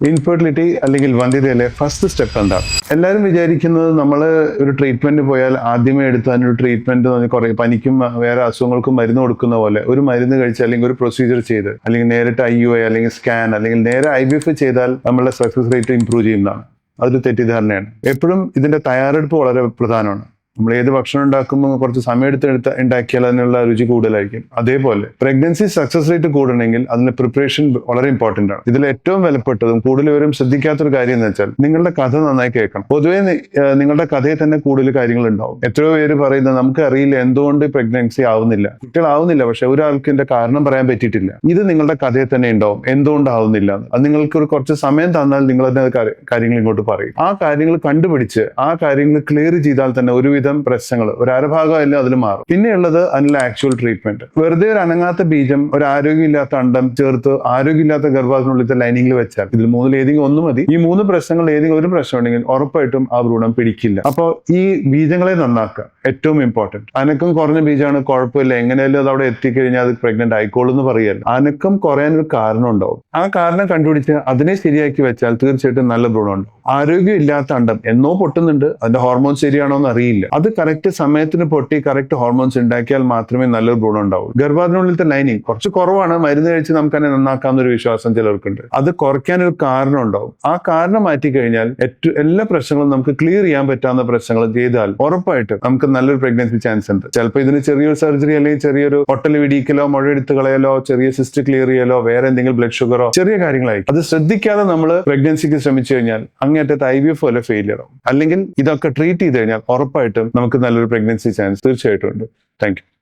Infertility അല്ലെങ്കിൽ വന്ധ്യതയിലെ first step എന്താ? എല്ലാവരും വിചാരിക്കുന്നത് നമ്മൾ ഒരു ട്രീറ്റ്മെന്റ് പോയാൽ ആദ്യമേ എടുത്ത് അതിനൊരു ട്രീറ്റ്മെന്റ് കുറെ പനിക്കും വേറെ അസുഖങ്ങൾക്കും മരുന്ന് കൊടുക്കുന്ന പോലെ ഒരു മരുന്ന് കഴിച്ച് അല്ലെങ്കിൽ ഒരു പ്രൊസീജിയർ ചെയ്ത് അല്ലെങ്കിൽ നേരിട്ട് ഐ യു ഐ അല്ലെങ്കിൽ സ്കാൻ അല്ലെങ്കിൽ നേരെ ഐ ബി എഫ് ചെയ്താൽ നമ്മളുടെ സക്സസ് റേറ്റ് ഇംപ്രൂവ് ചെയ്യുന്നതാണ്. അതൊരു തെറ്റിദ്ധാരണയാണ്. എപ്പോഴും ഇതിന്റെ തയ്യാറെടുപ്പ് വളരെ പ്രധാനമാണ്. നമ്മൾ ഏത് ഭക്ഷണം ഉണ്ടാക്കുമ്പോൾ കുറച്ച് സമയം എടുത്ത് എടുത്ത് ഉണ്ടാക്കിയാൽ അതിനുള്ള രുചി കൂടുതലായിരിക്കും. അതേപോലെ പ്രഗ്നൻസി സക്സസ് റേറ്റ് കൂടണമെങ്കിൽ അതിന്റെ പ്രിപ്പറേഷൻ വളരെ ഇമ്പോർട്ടന്റ് ആണ്. ഇതിൽ ഏറ്റവും വിലപ്പെട്ടതും കൂടുതൽ പേരും ശ്രദ്ധിക്കാത്തൊരു കാര്യം എന്ന് വെച്ചാൽ നിങ്ങളുടെ കഥ നന്നായി കേൾക്കണം. പൊതുവേ നിങ്ങളുടെ കഥയിൽ തന്നെ കൂടുതൽ കാര്യങ്ങൾ ഉണ്ടാവും എത്രയോ പേര് പറയുന്നത് നമുക്ക് അറിയില്ല എന്തുകൊണ്ട് പ്രഗ്നൻസി ആവുന്നില്ല. കുട്ടികളാവുന്നില്ല പക്ഷെ ഒരാൾക്ക് ഇതിന്റെ കാരണം പറയാൻ പറ്റിയിട്ടില്ല. ഇത് നിങ്ങളുടെ കഥയിൽ തന്നെ ഉണ്ടാവും. എന്തുകൊണ്ട് ആവുന്നില്ല അത് നിങ്ങൾക്ക് ഒരു കുറച്ച് സമയം തന്നാൽ നിങ്ങൾ അതിന്റെ കാര്യങ്ങൾ ഇങ്ങോട്ട് പറയും. ആ കാര്യങ്ങൾ കണ്ടുപിടിച്ച് ആ കാര്യങ്ങൾ ക്ലിയർ ചെയ്താൽ തന്നെ ഒരുവിധം പ്രശ്നങ്ങൾ. ഒരു അരഭാഗമല്ല അതിൽ മാറും. പിന്നെയുള്ളത് അതിനുള്ള ആക്ച്വൽ ട്രീറ്റ്മെന്റ് വെറുതെ ഒരു അനങ്ങാത്ത ബീജം ഒരു ആരോഗ്യമില്ലാത്ത അണ്ടം ചേർത്ത് ആരോഗ്യമില്ലാത്ത ഗർഭാശയത്തിനുള്ളിലത്തെ ലൈനിങ്ങിൽ വെച്ചാൽ ഇതിൽ മൂന്നിൽ ഏതെങ്കിലും ഒന്ന് മതി. ഈ മൂന്ന് പ്രശ്നങ്ങൾ ഏതെങ്കിലും ഒരു പ്രശ്നം ഉണ്ടെങ്കിൽ ഉറപ്പായിട്ടും ആ ഭ്രൂണം പിടിക്കില്ല. അപ്പോൾ ഈ ബീജങ്ങളെ നന്നാക്കുക. ഏറ്റവും ഇമ്പോർട്ടന്റ് അനക്കം കുറഞ്ഞ ബീജമാണ് കുഴപ്പമില്ല. എങ്ങനെയല്ലോ അത് അവിടെ എത്തിക്കഴിഞ്ഞാൽ അത് പ്രഗ്നന്റ് ആയിക്കോളൂ എന്ന് പറയല്ല. അനക്കം കുറയാൻ ഒരു കാരണം ഉണ്ടാവും. ആ കാരണം കണ്ടുപിടിച്ച് അതിനെ ശരിയാക്കി വെച്ചാൽ തീർച്ചയായിട്ടും നല്ല ഭ്രൂണം ഉണ്ടാവും. ആരോഗ്യം ഇല്ലാത്ത അണ്ടം എന്നോ പൊട്ടുന്നുണ്ട്. അതിന്റെ ഹോർമോൺ ശരിയാണോ എന്ന് അറിയില്ല. അത് കറക്റ്റ് സമയത്തിന് പൊട്ടി കറക്റ്റ് ഹോർമോൺസ് ഉണ്ടാക്കിയാൽ മാത്രമേ നല്ലൊരു ഭ്രൂണം ഉണ്ടാവൂ ഗർഭാതിനുള്ളിലത്തെ ലൈനിങ് കുറച്ച് കുറവാണ്. മരുന്ന് കഴിച്ച് നമുക്ക് തന്നെ നന്നാക്കാവുന്ന ഒരു വിശ്വാസം ചിലർക്കുണ്ട്. അത് കുറയ്ക്കാൻ ഒരു കാരണം ഉണ്ടാവും. ആ കാരണം മാറ്റി കഴിഞ്ഞാൽ ഏറ്റവും എല്ലാ പ്രശ്നങ്ങളും നമുക്ക് ക്ലിയർ ചെയ്യാൻ പറ്റാവുന്ന പ്രശ്നങ്ങൾ ചെയ്താൽ ഉറപ്പായിട്ട് നമുക്ക് നല്ലൊരു പ്രഗ്നൻസി ചാൻസ് ഉണ്ട്. ചിലപ്പോൾ ഇതിന് ചെറിയൊരു സർജറി അല്ലെങ്കിൽ ചെറിയൊരു പൊട്ടൽ വിടിക്കലോ മുഴ എടുത്ത് കളയലോ ചെറിയ സിസ്റ്റ് ക്ലിയർ ചെയ്യലോ വേറെ എന്തെങ്കിലും ബ്ലഡ് ഷുഗറോ ചെറിയ കാര്യങ്ങളായിരിക്കും. അത് ശ്രദ്ധിക്കാതെ നമ്മൾ പ്രഗ്നൻസിക്ക് ശ്രമിച്ചു കഴിഞ്ഞാൽ അങ്ങേറ്റത്തെ ഐ വി എഫ് പോലെ ഫെയിലിയർ ആവും. അല്ലെങ്കിൽ ഇതൊക്കെ ട്രീറ്റ് ചെയ്ത് കഴിഞ്ഞാൽ ഉറപ്പായിട്ടും നമുക്ക് നല്ലൊരു പ്രഗ്നൻസി ചാൻസ് തീർച്ചയായിട്ടും ഉണ്ട്. താങ്ക്